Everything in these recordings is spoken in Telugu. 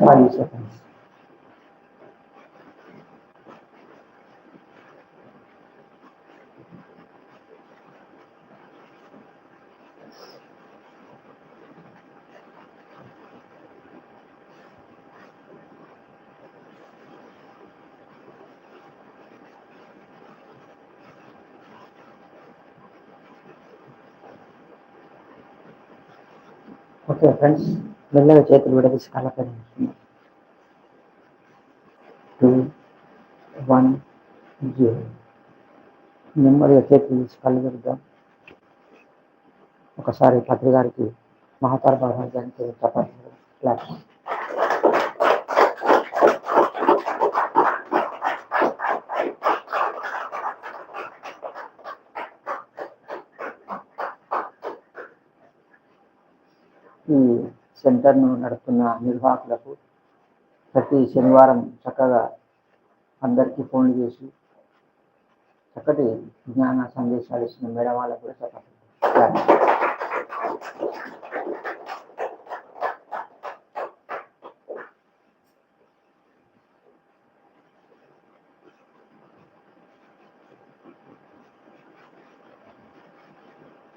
Mari Okay, friends. మెల్లగా చేతులు విడదీసి కలపడి టూ వన్ జీరో నెమ్మదిగా చేతులు తీసి కళ్ళు పెడదాం. ఒకసారి పత్రి గారికి మహాతార బాబాజానికి చపాతి క్లాస్ ఈ సెంటర్ను నడుపుతున్న నిర్వాహకులకు ప్రతి శనివారం చక్కగా అందరికీ ఫోన్లు చేసి చక్కటి జ్ఞాన సందేశాలు ఇచ్చిన మేడం వాళ్ళకు కూడా చెప్పండి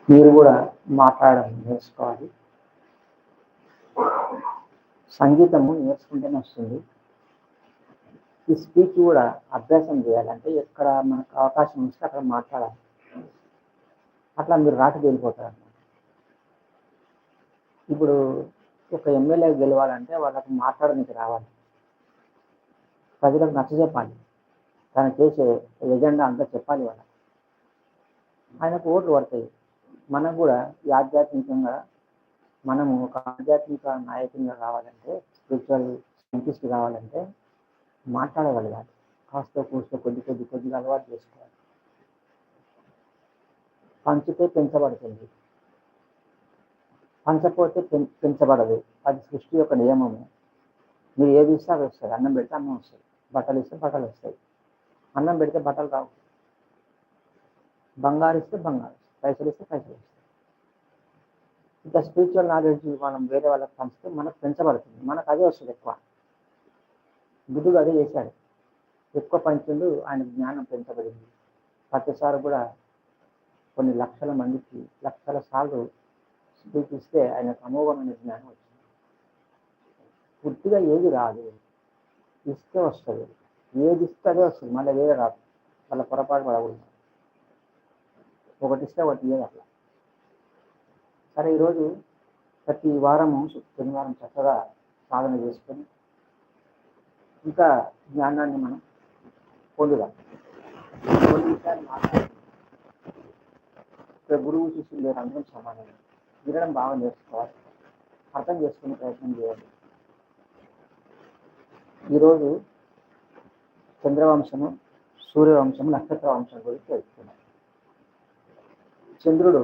మీరు కూడా మాట్లాడడం నేర్చుకోవాలి. సంగీతము నేర్చుకుంటేనే వస్తుంది. ఈ స్పీచ్ కూడా అభ్యాసం చేయాలంటే ఎక్కడ మనకు అవకాశం ఇస్తే అక్కడ మాట్లాడాలి. అట్లా మీరు రాటు వెళ్ళిపోతారు. అన్నమాట ఇప్పుడు ఒక ఎమ్మెల్యే గెలవాలంటే వాళ్ళకు మాట్లాడడానికి రావాలి. ప్రజలకు నచ్చ చెప్పాలి. తను చేసే ఎజెండా అంతా చెప్పాలి వాళ్ళకి. ఆయనకు ఓట్లు పడతాయి. మనకు కూడా ఈ ఆధ్యాత్మికంగా మనము ఒక ఆధ్యాత్మిక నాయకునిగా కావాలంటే స్పిరిచువల్ సైంటిస్ట్ కావాలంటే మాట్లాడగలగాలి. కాస్త కూస్తో కొద్ది కొద్ది కొద్దిగా అలవాటు చేసుకోవాలి. పంచితే పెంచబడుతుంది. పంచపోతే పెంచబడదు. అది సృష్టి యొక్క నియమము. మీరు ఏది ఇస్తే అవి వస్తుంది. అన్నం పెడితే అన్నం వస్తుంది. బట్టలు ఇస్తే బట్టలు వస్తాయి. అన్నం పెడితే బట్టలు రావు. బంగారు ఇస్తే బంగారు. పైసలు ఇస్తే పైసలు వస్తాయి ఇంకా స్పిరిచువల్ నాలెడ్జ్ మనం వేరే వాళ్ళకి పంచితే మనకు పెంచబడుతుంది. మనకు అదే వస్తుంది ఎక్కువ. బుద్ధుడు అదే చేశాడు. ఎక్కువ పంచుడు ఆయన జ్ఞానం పెంచబడింది. ప్రతిసారి కూడా కొన్ని లక్షల మందికి లక్షల సార్లు స్పీకిస్తే ఆయన ఆయనకు అమోఘమైన జ్ఞానం వచ్చింది. పూర్తిగా ఏది రాదు. ఇస్తే వస్తుంది. ఏది ఇస్తే అదే వస్తుంది. మళ్ళీ వేరే రాదు. వాళ్ళ పొరపాటు పడకూడదు. ఒకటి ఇస్తే ఒకటి ఏది అట్లా. సరే ఈరోజు ప్రతి వారము శనివారం చక్కగా సాధన చేసుకొని ఇంకా జ్ఞానాన్ని మనం పొందుదాం. కొన్ని విషయాలు గురువు శిష్యులు లేరు అందరం సమానమే వినడం బాగా నేర్చుకోవాలి అర్థం చేసుకునే ప్రయత్నం చేయాలి. ఈరోజు చంద్రవంశము సూర్యవంశము నక్షత్ర వంశం గురించి తెలుసుకున్నాం చంద్రుడు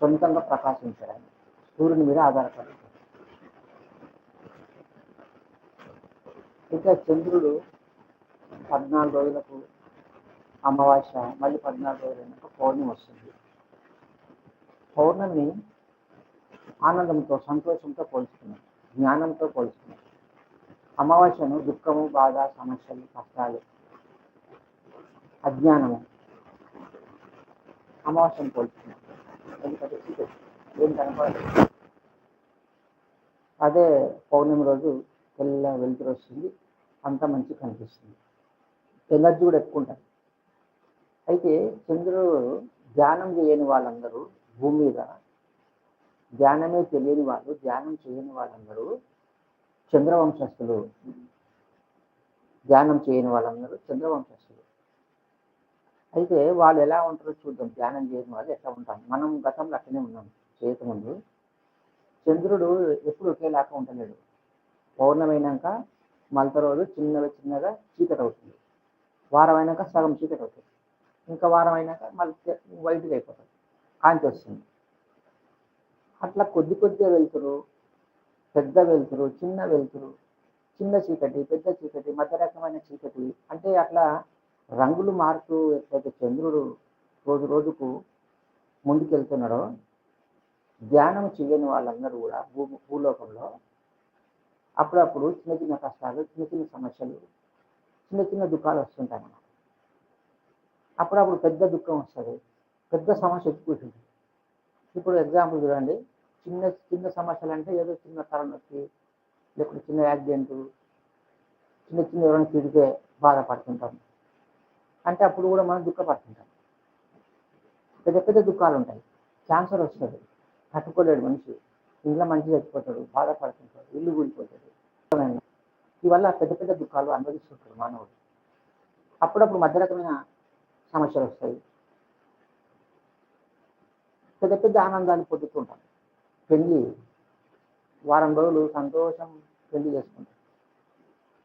సొంతంగా ప్రకాశించడానికి సూర్యుని మీద ఆధారపడి ఇక చంద్రుడు పద్నాలుగు రోజులకు అమావాస్య మళ్ళీ పద్నాలుగు రోజులైనాక పౌర్ణమి వస్తుంది. పౌర్ణమి ఆనందంతో సంతోషంతో పోల్చుకున్నాం జ్ఞానంతో పోల్చుకున్నాం. అమావాస్యను దుఃఖము బాధ సమస్యలు కష్టాలు అజ్ఞానము అమావాస్యను పోల్చుకున్నాం. ఏం కనపడదు అదే పౌర్ణమి రోజు తెల్ల వెలుతురు వస్తుంది. అంత మంచి కనిపిస్తుంది. ఎనర్జీ కూడా ఎక్కువ ఉంటుంది అయితే చంద్రుడు ధ్యానం చేయని వాళ్ళందరూ భూమి మీద ధ్యానమే తెలియని వాళ్ళు ధ్యానం చేయని వాళ్ళందరూ చంద్రవంశస్థులు. ధ్యానం చేయని వాళ్ళందరూ చంద్రవంశస్థులు. అయితే వాళ్ళు ఎలా ఉంటారో చూద్దాం. ధ్యానం చేయడం వాళ్ళు ఎట్లా ఉంటాం మనం గతంలో అట్లనే ఉన్నాం చేయకముందు. చంద్రుడు ఎప్పుడు ఒకేలాగా ఉండలేడు. పౌర్ణమైనాక మలత రోజు చిన్నగా చిన్నగా చీకటి అవుతుంది. వారం అయినాక సగం చీకటి అవుతుంది. ఇంకా వారం అయినాక మళ్ళీ వైట్గా అయిపోతుంది. కాంతి వస్తుంది. అట్లా కొద్ది కొద్దిగా వెళ్తురు. పెద్ద వెళ్తురు చిన్న వెళ్తురు. చిన్న చీకటి పెద్ద చీకటి మధ్య రకమైన చీకటి. అంటే అట్లా రంగులు మారుతూ ఎట్లయితే చంద్రుడు రోజు రోజుకు ముందుకెళ్తున్నాడో ధ్యానం చేయని వాళ్ళందరూ కూడా భూ భూలోకంలో అప్పుడప్పుడు చిన్న చిన్న కష్టాలు చిన్న చిన్న సమస్యలు చిన్న చిన్న దుఃఖాలు వస్తుంటాయి అన్నమాట. అప్పుడప్పుడు పెద్ద దుఃఖం వస్తుంది పెద్ద సమస్య ఎక్కువస్తుంది ఇప్పుడు ఎగ్జాంపుల్ చూడండి చిన్న చిన్న సమస్యలు అంటే ఏదో చిన్న తలనొప్పి లేకపోతే చిన్న యాక్సిడెంట్ చిన్న చిన్న ఎవరైనా తిరిగితే బాధపడుతుంటాం అంటే అప్పుడు కూడా మనం దుఃఖపడుతుంటాం. పెద్ద పెద్ద దుఃఖాలు ఉంటాయి. క్యాన్సర్ వస్తుంది. తట్టుకోలేడు మనిషి. ఇంట్లో మంచి చచ్చిపోతాడు బాధపడుతుంటాడు ఇల్లు కూలిపోతాడు. ఇవల్ల పెద్ద పెద్ద దుఃఖాలు అనుభవిస్తుంటాడు మానవుడు. అప్పుడప్పుడు మధ్య రకమైన సమస్యలు వస్తాయి. పెద్ద పెద్ద ఆనందాలు పొందుతుంటాం పెళ్ళి వారం రోజులు సంతోషం పెళ్ళి చేసుకుంటాం.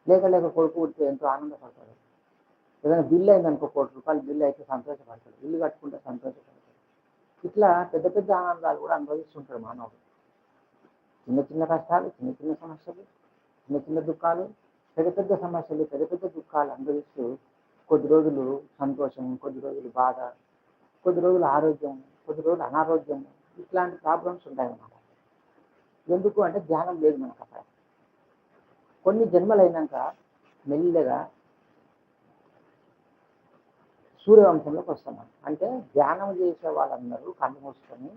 లేక లేక కొడుకు పుడితే ఎంతో ఆనందపడతాడు. ఏదైనా బిల్లు అయిందనుకో కోటి రూపాయలు బిల్లు అయితే సంతోషపడతాడు. ఇల్లు కట్టుకుంటే సంతోషపడతాడు. ఇట్లా పెద్ద పెద్ద ఆనందాలు కూడా అనుభవిస్తుంటాడు మానవుడు. చిన్న చిన్న కష్టాలు చిన్న చిన్న సమస్యలు చిన్న చిన్న దుఃఖాలు పెద్ద పెద్ద సమస్యలు పెద్ద పెద్ద దుఃఖాలు అనుభవిస్తూ కొద్ది రోజులు సంతోషం కొద్ది రోజులు బాధ కొద్ది రోజులు ఆరోగ్యం కొద్ది రోజులు అనారోగ్యం ఇట్లాంటి ప్రాబ్లమ్స్ ఉంటాయన్నమాట. ఎందుకు అంటే ధ్యానం లేదు మనకు అక్కడ. కొన్ని జన్మలైనాక మెల్లగా సూర్యవంశంలోకి వస్తున్నాం అంటే ధ్యానం చేసే వాళ్ళందరూ కళ్ళు మూసుకొని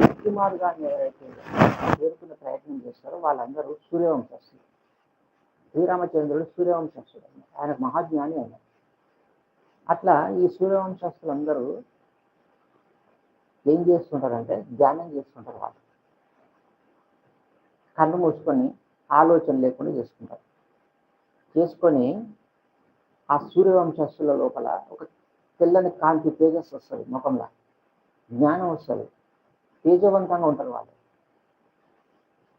ముక్తిమార్గాన్ని ఎవరైతే చేరుకునే ప్రయత్నం చేస్తారో వాళ్ళందరూ సూర్యవంశస్తులు శ్రీరామచంద్రుడు సూర్యవంశస్థుడు ఆయన మహాజ్ఞాని అన్నారు అట్లా ఈ సూర్యవంశస్తులందరూ ఏం చేస్తుంటారంటే ధ్యానం చేస్తుంటారు వాళ్ళు. కళ్ళు మూసుకొని ఆలోచన లేకుండా చేసుకుంటారు. చేసుకొని ఆ సూర్యవంశస్థుల లోపల ఒక తెల్లని కాంతి తేజస్సు వస్తుంది ముఖంలో. జ్ఞానం వస్తుంది. తేజవంతంగా ఉంటారు వాళ్ళు.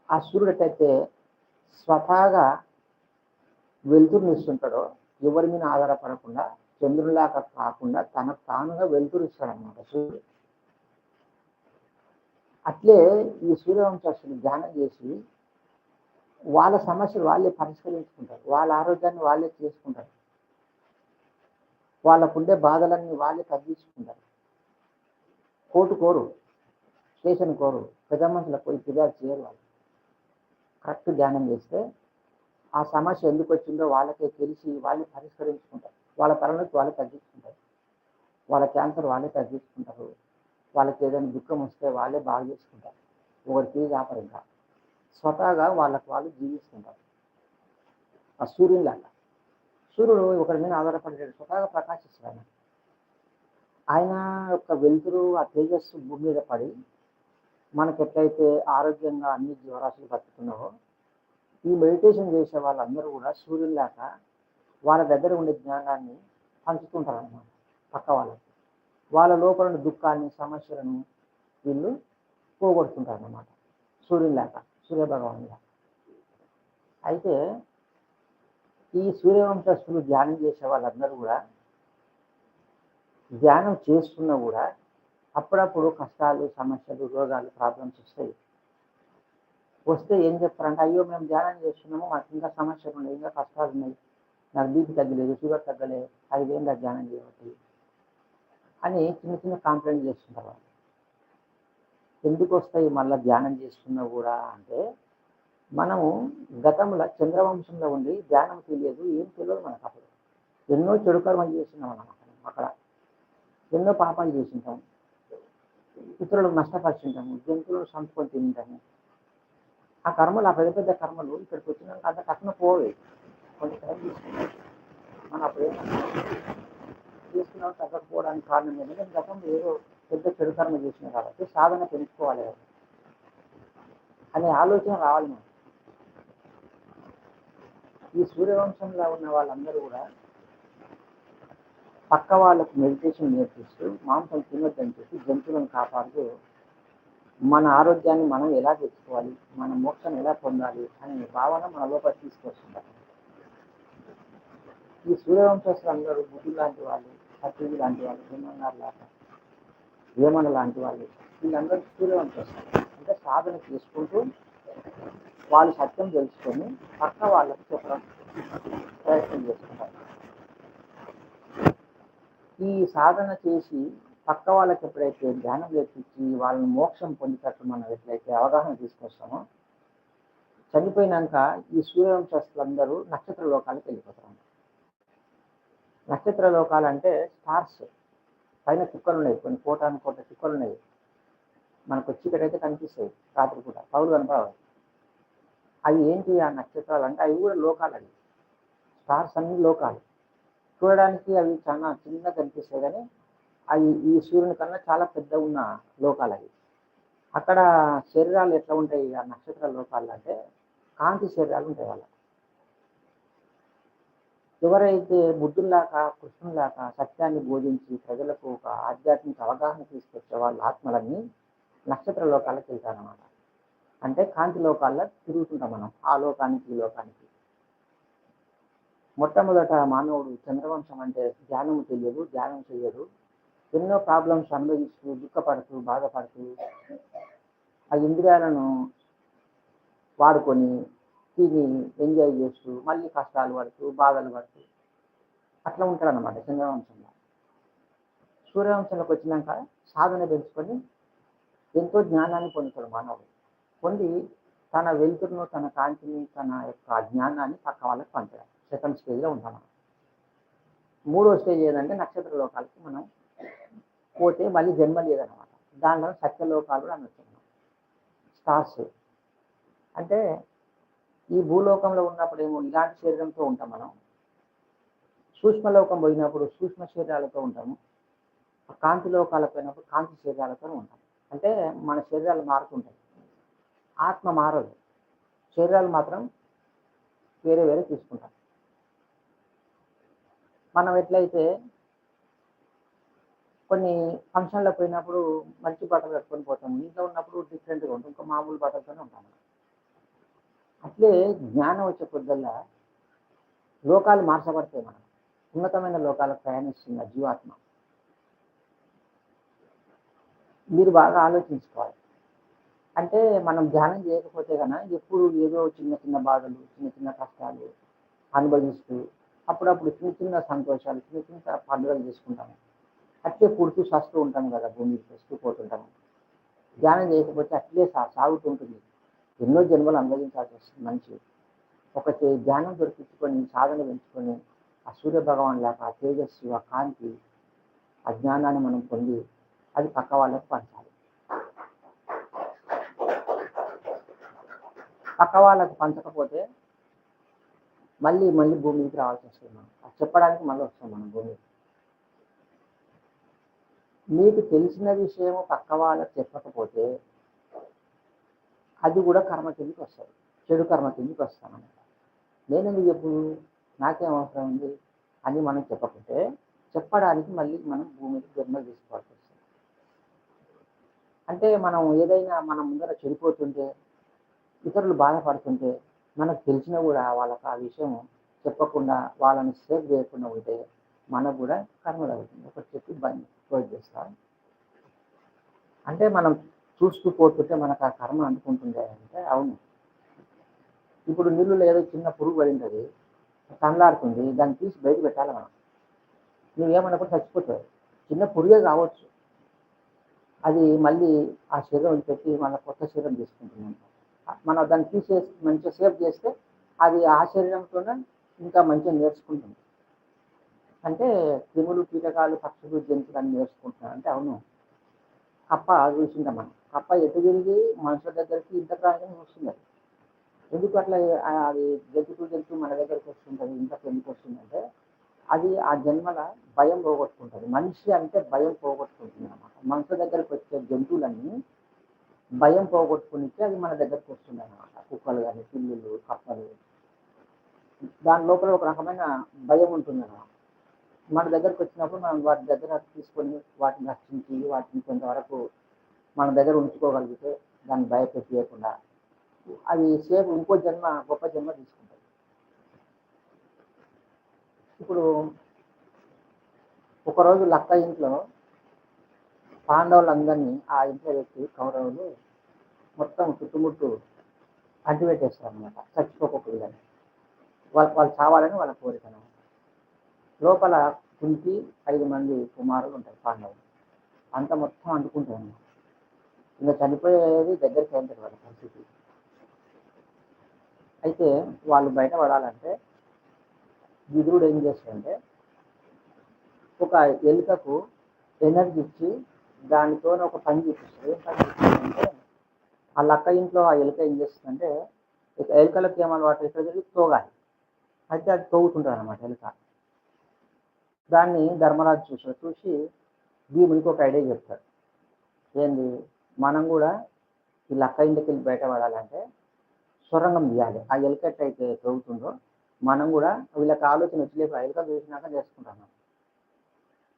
ఆ సూర్యుడు ఎట్టయితే స్వతహాగా వెలుతురునిస్తుంటాడో ఎవరి మీద ఆధారపడకుండా చంద్రులాగా కాకుండా తనకు తానుగా వెలుతురుస్తాడనమాట సూర్యుడు. అట్లే ఈ సూర్యవంశస్థులు ధ్యానం చేసి వాళ్ళ సమస్యలు వాళ్ళే పరిష్కరించుకుంటారు. వాళ్ళ ఆరోగ్యాన్ని వాళ్ళే చేసుకుంటారు. వాళ్ళకుండే బాధలన్నీ వాళ్ళే తగ్గించుకుంటారు. కోర్టు కోరు స్టేషన్ కోరు పెద్ద పోయి ఫిర్యాదు చేయరు వాళ్ళు. కరెక్ట్ ధ్యానం చేస్తే ఆ సమస్య ఎందుకు వచ్చిందో వాళ్ళకే తెలిసి వాళ్ళే పరిష్కరించుకుంటారు. వాళ్ళ తలనొప్పి వాళ్ళే తగ్గించుకుంటారు. వాళ్ళ క్యాన్సర్ వాళ్ళే తగ్గించుకుంటారు. వాళ్ళకి ఏదైనా దుఃఖం వస్తే వాళ్ళే బాగా చేసుకుంటారు. ఒకరి ఫీజు ఆపరు ఇంకా. స్వతహాగా వాళ్ళకు వాళ్ళు జీవిస్తుంటారు. ఆ సూర్యునిలాగా సూర్యుడు ఒకరి మీద ఆధారపడేది స్వతహాగా ప్రకాశిస్తాడు ఆయన ఆయన యొక్క వెలుతురు ఆ తేజస్సు భూమి మీద పడి మనకు ఎట్లయితే ఆరోగ్యంగా అన్ని జీవరాశులు బతుకుతున్నావో ఈ మెడిటేషన్ చేసే వాళ్ళందరూ కూడా సూర్యునిలాగా వాళ్ళ దగ్గర ఉండే జ్ఞానాన్ని పంచుతుంటారు అన్నమాట పక్క వాళ్ళకి. వాళ్ళ లోపల దుఃఖాన్ని సమస్యలను వీళ్ళు పోగొడుతుంటారు అన్నమాట సూర్యునిలాగా సూర్యభగవానులా అయితే ఈ సూర్యవంశస్థులు ధ్యానం చేసే వాళ్ళందరూ కూడా ధ్యానం చేస్తున్నా కూడా అప్పుడప్పుడు కష్టాలు సమస్యలు రోగాలు ప్రాబ్లమ్స్ వస్తాయి. వస్తే ఏం చెప్తారంటే అయ్యో మేము ధ్యానం చేస్తున్నాము మాకు ఇంకా సమస్యలు ఉన్నాయి ఇంకా కష్టాలు ఉన్నాయి. నాకు బీపీ తగ్గలేదు షుగర్ తగ్గలేదు ఐదేళ్ళ ధ్యానం చేయబట్టి అని చిన్న చిన్న కంప్లైంట్ చేస్తుంటారు వాళ్ళు. ఎందుకు వస్తాయి మళ్ళీ ధ్యానం చేస్తున్నా కూడా అంటే మనము గతంలో చంద్రవంశంలో ఉండి ధ్యానం తెలియదు ఏం తెలియదు మనకు అప్పుడు ఎన్నో చెడు కర్మలు చేస్తున్నాం అన్నమాట అక్కడ ఎన్నో పాపాలు చేసింటాం. ఇతరులకు నష్టపరిచింటాము జంతువులను సంపుకొని తింటాము. ఆ కర్మలు ఆ పెద్ద పెద్ద కర్మలు ఇక్కడికి వచ్చినాక అంత టక్కున పోవే. కొంచెం టైం తీసుకుంటాం మనం అప్పుడు తీసుకున్నాం తగ్గకపోవడానికి కారణం ఏంటంటే గతంలో ఏదో పెద్ద చెడు కర్మ చేసిన కాబట్టి సాధన పెంచుకోవాలి కదా. అనే ఆలోచన రావాలి మనం ఈ సూర్యవంశంలో ఉన్న వాళ్ళందరూ కూడా పక్క వాళ్ళకు మెడిటేషన్ నేర్పిస్తూ మాంసం తినొద్దని చెప్పి జంతువులను కాపాడుతూ మన ఆరోగ్యాన్ని మనం ఎలా తెచ్చుకోవాలి మన మోక్షం ఎలా పొందాలి అనే భావన మన లోపల తీసుకొస్తున్నారు ఈ సూర్యవంశస్థులు అందరూ బుద్ధి లాంటి వాళ్ళు సత్యుడు లాంటి వాళ్ళు భీమన్నారు లాగా వేమన లాంటి వాళ్ళు వీళ్ళందరూ సూర్యవంశస్థులు అంటే సాధన చేసుకుంటూ వాళ్ళు సత్యం తెలుసుకొని పక్క వాళ్ళకి చెప్పడం ప్రయత్నం చేసుకుంటారు ఈ సాధన చేసి పక్క వాళ్ళకి ఎప్పుడైతే ధ్యానం నేర్పించి వాళ్ళని మోక్షం పొందేటట్టు మనం ఎట్లయితే అవగాహన తీసుకొస్తామో చనిపోయినాక ఈ సూర్యవంశస్థులందరూ నక్షత్ర లోకాలకు వెళ్ళిపోతారు. నక్షత్ర లోకాలు అంటే స్టార్స్. పైన చుక్కలు ఉన్నాయి కొన్ని కోటాను కోట చుక్కలు ఉన్నాయి. మనకు చీకటైతే కనిపిస్తాయి రాత్రి కూడా పౌలు కనపడవు. అవి ఏంటి ఆ నక్షత్రాలు? అంటే అవి కూడా లోకాలు అవి. స్టార్స్ అన్ని లోకాలు. చూడడానికి అవి చాలా చిన్నగా కనిపిస్తాయి కానీ అవి ఈ సూర్యుని కన్నా చాలా పెద్ద ఉన్న లోకాలు అవి. అక్కడ శరీరాలు ఎట్లా ఉంటాయి? ఆ నక్షత్ర లోకాలు అంటే కాంతి శరీరాలు ఉంటాయి వాళ్ళకి ఎవరైతే బుద్ధుల్లాక కృష్ణులాక సత్యాన్ని బోధించి ప్రజలకు ఒక ఆధ్యాత్మిక అవగాహన తీసుకొచ్చే వాళ్ళ ఆత్మలన్నీ నక్షత్ర లోకాలకు వెళ్తారన్నమాట. అంటే కాంతి లోకాల్లో తిరుగుతుంటాం మనం ఆ లోకానికి ఈ లోకానికి. మొట్టమొదట మానవుడు చంద్రవంశం అంటే ధ్యానం తెలియదు ధ్యానం చేయదు ఎన్నో ప్రాబ్లమ్స్ అనుభవిస్తూ దుఃఖపడుతూ బాధపడుతూ ఆ ఇంద్రియాలను వాడుకొని తిని ఎంజాయ్ చేస్తూ మళ్ళీ కష్టాలు పడుతూ బాధలు పడుతూ అట్లా ఉంటాడనమాట చంద్రవంశంలో. సూర్యవంశంలోకి వచ్చినాక సాధన పెంచుకొని ఎంతో జ్ఞానాన్ని పొందుతాడు మానవుడు. పొంది తన వెలుతురును తన కాంతిని తన యొక్క జ్ఞానాన్ని పక్క వాళ్ళకి పంచడం. సెకండ్ స్టేజ్లో ఉంటాం మనం. మూడో స్టేజ్ ఏదంటే నక్షత్ర లోకాలకి మనం పోతే మళ్ళీ జన్మ లేదనమాట. దానిలో సత్యలోకాలు కూడా అనొచ్చు మనం. స్టార్స్. అంటే ఈ భూలోకంలో ఉన్నప్పుడు ఏమో ఇలాంటి శరీరంతో ఉంటాం మనం. సూక్ష్మలోకం పోయినప్పుడు సూక్ష్మ శరీరాలతో ఉంటాము. కాంతి లోకాలకు పోయినప్పుడు కాంతి శరీరాలతో ఉంటాం. అంటే మన శరీరాలు మారుతుంటాయి. ఆత్మ మారదు. శరీరాలు మాత్రం వేరే వేరే తీసుకుంటాం మనం ఎట్లయితే కొన్ని ఫంక్షన్లకు పోయినప్పుడు మంచి బట్టలు కట్టుకొని పోతాం ఇంట్లో ఉన్నప్పుడు డిఫరెంట్గా ఉంటాం. ఇంకా మామూలు బట్టలతోనే ఉంటాం అట్లే జ్ఞానం వచ్చే పొద్దుల్లా లోకాలు మార్చబడతాయి మనం. ఉన్నతమైన లోకాలకు ప్రయాణిస్తున్న జీవాత్మ. మీరు బాగా ఆలోచించుకోవాలి. అంటే మనం ధ్యానం చేయకపోతే కనుక ఎప్పుడు ఏదో చిన్న చిన్న బాధలు చిన్న చిన్న కష్టాలు అనుభవిస్తూ అప్పుడప్పుడు చిన్న చిన్న సంతోషాలు చిన్న చిన్న పండుగలు చేసుకుంటాము అట్లే పుడుతూ సస్తూ ఉంటాం కదా భూమి వస్తూ పోతుంటాము ధ్యానం చేయకపోతే అట్లే సా సాగుతుంటుంది ఎన్నో జన్మలు అనుభవించాల్సి వస్తుంది మనిషి. ఒకటి ధ్యానం దొరికించుకొని సాధన పెంచుకొని ఆ సూర్య భగవాన్ లాగా ఆ తేజస్సు ఆ కాంతి ఆ జ్ఞానాన్ని మనం పొంది అది పక్క వాళ్ళకి పంచాలి. పక్క వాళ్ళకి పంచకపోతే మళ్ళీ మళ్ళీ భూమికి రావాల్సి వస్తుంది మనం. అది చెప్పడానికి మళ్ళీ వస్తాం మనం భూమి మీకు తెలిసిన విషయం పక్క వాళ్ళకి చెప్పకపోతే అది కూడా కర్మ కిందికి వస్తుంది. చెడు కర్మ కిందకి వస్తామన్నమాట నేనెందుకు చెప్పు? నాకేం అవసరం ఉంది? అని మనం చెప్పకుంటే చెప్పడానికి మళ్ళీ మనం భూమికి జన్మలు తీసుకోవాల్సి వస్తుంది. అంటే మనం ఏదైనా మన ముందర చెడిపోతుంటే ఇతరులు బాధపడుతుంటే మనకు తెలిసినా కూడా వాళ్ళకి ఆ విషయం చెప్పకుండా వాళ్ళని సేఫ్ చేయకుండా ఉంటే మనకు కూడా కర్మ ఒకటి చెప్పి బంద్ క్లోజ్ చేస్తాం. అంటే మనం చూస్తూ పోతుంటే మనకు ఆ కర్మ అందుకుంటుందే అంటే అవును. ఇప్పుడు నీళ్ళు ఏదో చిన్న పురుగు పడింది అది తనలాడుతుంది దాన్ని తీసి బయట పెట్టాలి మనం. నువ్వేమన్నప్పుడు చచ్చిపోతావు. చిన్న పురుగే కావచ్చు. అది మళ్ళీ ఆ శరీరం పెట్టి మళ్ళీ కొత్త శరీరం తీసుకుంటున్నాం మనం దాన్ని తీసేసి మంచిగా సేవ్ చేస్తే అది ఆ శరీరంతోనే ఇంకా మంచిగా నేర్చుకుంటుంది. అంటే క్రిములు కీటకాలు పక్షులు జంతువులు అని నేర్చుకుంటున్నాం అంటే అవును. కప్ప చూసిందా మనం. కప్ప ఎటు తిరిగి మనుషుల దగ్గరికి ఇంత ప్రాంతం వస్తుంది. అది. ఎందుకు అట్లా అది జంతువు జంతువు మన దగ్గరికి వస్తుంటుంది ఇంతకు ఎందుకు వస్తుందంటే అది ఆ జన్మల భయం పోగొట్టుకుంటుంది. మనిషి అంటే భయం పోగొట్టుకుంటుంది అనమాట మనుషుల దగ్గరికి వచ్చే జంతువులన్నీ భయం పోగొట్టుకునిస్తే అది మన దగ్గరకు వస్తుంది అనమాట కుక్కలు కానీ పిల్లులు కప్పలు. దాని లోపల ఒక రకమైన భయం ఉంటుంది అనమాట మన దగ్గరకు వచ్చినప్పుడు మనం వాటి దగ్గర తీసుకొని వాటిని రక్షించి వాటిని కొంతవరకు మన దగ్గర ఉంచుకోగలిగితే దాన్ని భయపెట్టేయకుండా అది సేపు ఇంకో జన్మ గొప్ప జన్మ తీసుకుంటుంది. ఇప్పుడు ఒకరోజు లక్క ఇంట్లో పాండవులందరినీ ఆ ఇంట్లో వ్యక్తి కౌరవులు మొత్తం చుట్టుముట్టు అడ్డు పెట్టేస్తారు అనమాట చచ్చిపోకుండా వాళ్ళు వాళ్ళు చావాలని వాళ్ళ కోరిక లోపల కుంతి ఐదు మంది కుమారులు ఉంటారు పాండవులు. అంత మొత్తం అంటుకుంటారు ఇంకా చనిపోయేది దగ్గరికి వెళ్తారు వాళ్ళ పరిస్థితి. అయితే వాళ్ళు బయటపడాలంటే విదురుడు ఏం చేస్తాడంటే ఒక ఎలుకకు ఎనర్జీ ఇచ్చి దానితో ఒక పని చూపిస్తాడు ఏం పని చూపిస్తుందంటే ఆ లక్క ఇంట్లో ఆ ఎలుక ఏం చేస్తుందంటే ఇక ఎలుకలకు ఏం అలవాటు ఇక్కడ జరిగి తోగాలి. అయితే అది తోగుతుంటారు అనమాట ఎలుక. దాన్ని ధర్మరాజు చూసాడు చూసి భీమునికి ఒక ఐడియా చెప్తాడు. ఏంది? మనం కూడా ఈ లక్క ఇంటికి వెళ్ళి బయటపడాలంటే సొరంగం తీయాలి. ఆ ఎలుక ఎట్లయితే తోగుతుందో మనం కూడా వీళ్ళకి ఆలోచన వచ్చి ఆ ఎలుక చూసినాక చేసుకుంటాం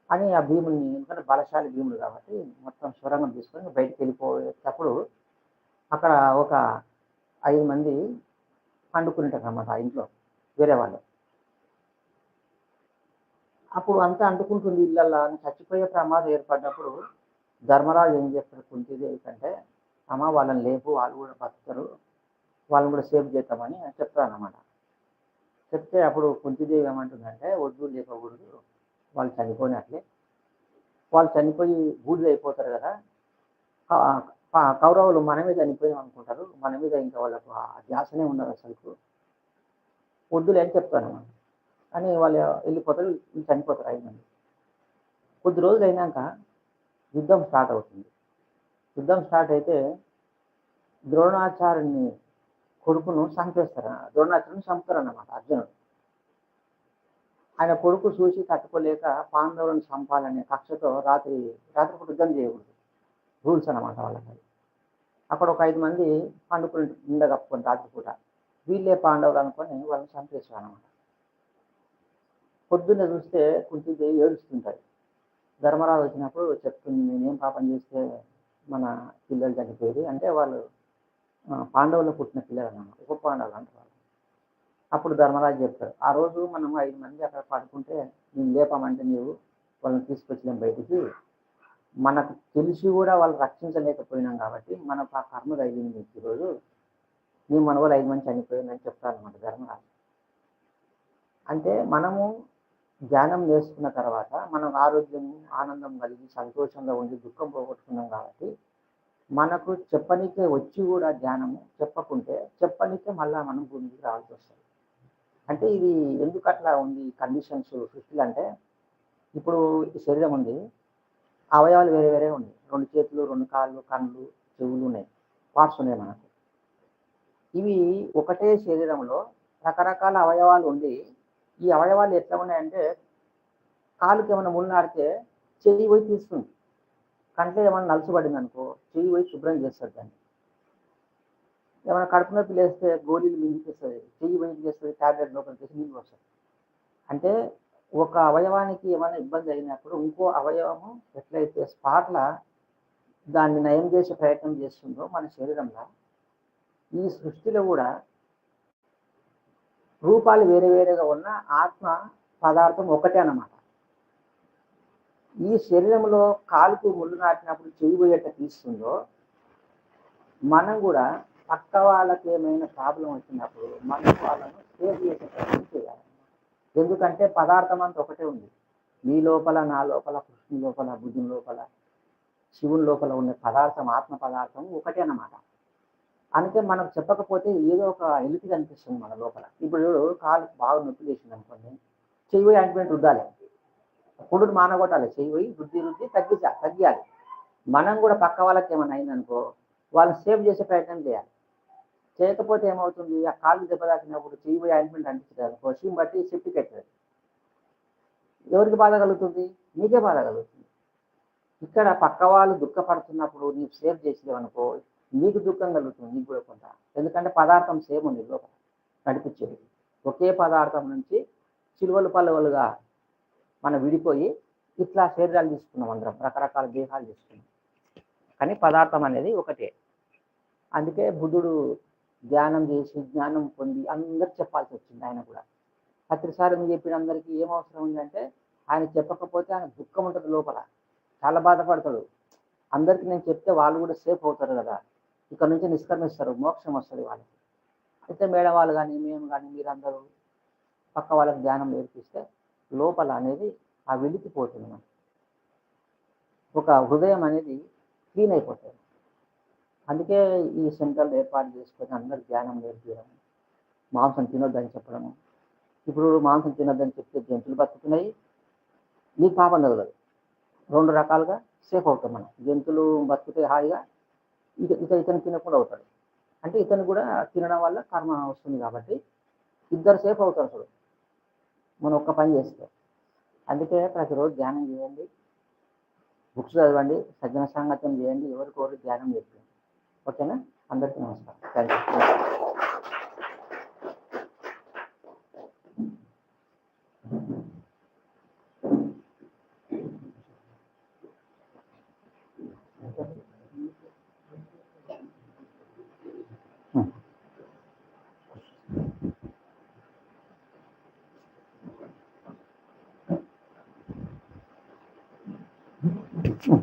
అని ఆ భీముని ఎందుకంటే బలశాలి భీముడు కాబట్టి మొత్తం సొరంగం తీసుకొని బయటికి వెళ్ళిపోయేటప్పుడు అక్కడ ఒక ఐదు మంది పండుకుంటారు అన్నమాట ఆ ఇంట్లో వేరే వాళ్ళు. అప్పుడు అంతా అంటుకుంటుంది ఇళ్ళల్లో అని చచ్చిపోయే ప్రమాదం ఏర్పడినప్పుడు ధర్మరాజు ఏం చేస్తారు కుంతిదేవి ఏంటంటే అమ్మ వాళ్ళని లేపు వాళ్ళు కూడా బతుకుతారు వాళ్ళని కూడా సేవ్ చేద్దామని చెప్తారు అన్నమాట. చెప్తే అప్పుడు కుంతిదేవి ఏమంటుందంటే ఒడ్డు లేపకూడదు వాళ్ళు చనిపోయినట్లే. వాళ్ళు చనిపోయి బూడిద అయిపోతారు కదా. కౌరవులు మన మీద చనిపోయాం అనుకుంటారు. మన మీద ఇంకా వాళ్ళకు ఆ ధ్యాసనే ఉండదు అసలుకు. వద్దులే అని చెప్తాను అన్నమాట అని వాళ్ళు వెళ్ళిపోతారు వీళ్ళు చనిపోతారు ఐదు మంది. కొద్ది రోజులు అయినాక యుద్ధం స్టార్ట్ అవుతుంది. యుద్ధం స్టార్ట్ అయితే ద్రోణాచార్యుని కొడుకును చంపేస్తారు. ద్రోణాచార్యుని చంపుతారు అన్నమాట అర్జునుడు. ఆయన కొడుకు చూసి తట్టుకోలేక పాండవులను చంపాలనే కక్షతో రాత్రి రాత్రిపూట యుద్ధం చేయకూడదు. రూల్స్ అన్నమాట వాళ్ళకి. అక్కడ ఒక ఐదు మంది పండుకుని ఉండగప్పుకొని కప్పుకొని రాత్రిపూట వీళ్ళే పాండవులు అనుకొని వాళ్ళని చంపేశారు అనమాట పొద్దున్నే చూస్తే కుంతిదేవి ఏడుస్తుంటాయి. ధర్మరాజు వచ్చినప్పుడు చెప్తుంది నేనేం పాపం చేస్తే మన పిల్లలు చనిపోయేది అంటే వాళ్ళు పాండవులు పుట్టిన పిల్లలు అన్నమాట ఉప పాండవులు అంటారు అప్పుడు ధర్మరాజు చెప్తాడు ఆ రోజు మనం ఐదు మంది అక్కడ పడుకుంటే నేను లేపామంటే నీవు వాళ్ళని తీసుకొచ్చినాం బయటికి. మనకు తెలిసి కూడా వాళ్ళు రక్షించలేకపోయినాం కాబట్టి మనకు ఆ కర్మ తగిలింది ఈరోజు. నీ మన వాళ్ళు ఐదు మంది చనిపోయిందని చెప్తారు అనమాట ధర్మరాజు. అంటే మనము ధ్యానం నేర్చుకున్న తర్వాత మనం ఆరోగ్యం ఆనందం కలిగి సంతోషంగా ఉండి దుఃఖం పోగొట్టుకున్నాం కాబట్టి మనకు చెప్పనికే వచ్చి కూడా ధ్యానము చెప్పకుంటే చెప్పనికే మళ్ళా మనం భూమికి రావాల్సి వస్తుంది. అంటే ఇది ఎందుకు అట్లా ఉంది కండిషన్స్ సృష్టిలు అంటే ఇప్పుడు శరీరం ఉంది అవయవాలు వేరే వేరే ఉన్నాయి. రెండు చేతులు రెండు కాళ్ళు కళ్ళు చెవులు ఉన్నాయి. పార్ట్స్ ఉన్నాయి మనకు. ఇవి ఒకటే శరీరంలో రకరకాల అవయవాలు ఉండి ఈ అవయవాలు ఎట్లా ఉన్నాయంటే కాలుకి ఏమైనా ముళ్ళాడితే చెయ్యి పోయి తీస్తుంది. కంట్లో ఏమైనా నలుసుబడింది అనుకో చెయ్యి పోయి శుభ్రం చేస్తుంది దాన్ని. ఏమైనా కడుపు నొప్పి లేస్తే గోళీలు మింగిపిస్తుంది చెయ్యి మింగిపిస్తుంది టాబ్లెట్ లోపల తీసి నీళ్ళు వస్తుంది అంటే ఒక అవయవానికి ఏమైనా ఇబ్బంది అయినప్పుడు ఇంకో అవయవము ఎట్లయితే స్పాట్ల దాన్ని నయం చేసే ప్రయత్నం చేస్తుందో మన శరీరంలో ఈ సృష్టిలో కూడా రూపాలు వేరే వేరేగా ఉన్న ఆత్మ పదార్థం ఒకటే అన్నమాట. ఈ శరీరంలో కాలుకు ముళ్ళు నాటినప్పుడు చెయ్యి పోయేట తీస్తుందో మనం కూడా పక్క వాళ్ళకి ఏమైనా ప్రాబ్లం వచ్చినప్పుడు మనం వాళ్ళను సేవ్ చేసే ప్రయత్నం చేయాలి. ఎందుకంటే పదార్థం అంతా ఒకటే ఉంది. నీ లోపల నా లోపల కృష్ణుని లోపల బుద్ధుని లోపల శివుని లోపల ఉన్న పదార్థం ఆత్మ పదార్థం ఒకటే అన్నమాట. అందుకే మనకు చెప్పకపోతే ఏదో ఒక ఎలికి కనిపిస్తుంది మన లోపల. ఇప్పుడు కాలు బాగా నొప్పి చేసింది అనుకోండి చెయ్యి పోయి ఆయింట్మెంట్ రుద్దాలి. పుడుడు మానగొట్టాలి. చెయ్యి పోయి రుద్ది రుద్ది తగ్గించాలి తగ్గియాలి. మనం కూడా పక్క వాళ్ళకి ఏమైనా అయిందనుకో వాళ్ళు సేవ్ చేసే ప్రయత్నం చేయాలి. చేయకపోతే ఏమవుతుంది? ఆ కాళ్ళు దెబ్బ తాకినప్పుడు చెయ్యి ఆయింట్మెంట్ అంటించారు అనుకో బట్టి సెప్టిక్ అవుతుంది ఎవరికి బాధ కలుగుతుంది? నీకే బాధ కలుగుతుంది. ఇక్కడ పక్క వాళ్ళు దుఃఖపడుతున్నప్పుడు నీకు సేవ్ చేసేవనుకో నీకు దుఃఖం కలుగుతుంది నీకు కూడా కొంత. ఎందుకంటే పదార్థం సేమ్ ఉంది లోపల నడిపించేది. ఒకే పదార్థం నుంచి చిలువలు పలువలుగా మనం విడిపోయి ఇట్లా శరీరాలు తీసుకున్నాం అందరం. రకరకాల దేహాలు తీసుకున్నాం. కానీ పదార్థం అనేది ఒకటే. అందుకే బుద్ధుడు ధ్యానం చేసి జ్ఞానం పొంది అందరికి చెప్పాల్సి వచ్చింది ఆయన కూడా. ప్రతిసారి మీరు చెప్పిన అందరికీ ఏం అవసరం ఉందంటే ఆయన చెప్పకపోతే ఆయన దుఃఖం ఉంటుంది లోపల. చాలా బాధపడతాడు. అందరికీ నేను చెప్తే వాళ్ళు కూడా సేఫ్ అవుతారు కదా. ఇక్కడ నుంచి నిష్క్రమిస్తారు మోక్షం వస్తుంది వాళ్ళకి. అయితే మేడం వాళ్ళు కానీ మేము కానీ మీరందరూ పక్క వాళ్ళకి ధ్యానం నేర్పిస్తే లోపల అనేది ఆ వెలికిపోతుంది మనకి ఒక హృదయం అనేది క్లీన్ అయిపోతుంది. అందుకే ఈ సెంటర్లు ఏర్పాటు చేసుకొని అందరు ధ్యానం నేర్పించడం మాంసం తినొద్దని చెప్పడము. ఇప్పుడు మాంసం తినొద్దని చెప్తే జంతువులు బతుకుతున్నాయి. నీకు పాపం తగలదు రెండు రకాలుగా సేఫ్ అవుతాం మనం. జంతువులు బతికితే హాయిగా ఇక ఇక ఇతను తినకుండా అవుతాడు. అంటే ఇతను కూడా తినడం వల్ల కర్మ వస్తుంది కాబట్టి ఇద్దరు సేఫ్ అవుతారు అసలు మనం ఒక్క పని చేస్తే. అందుకే ప్రతిరోజు ధ్యానం చేయండి. బుక్స్ చదవండి సజ్జన సంగతం చేయండి ఎవరికొకరు ధ్యానం చెప్పండి ఓకేనా అందరికీ నమస్కారం థ్యాంక్ యూ Hmm.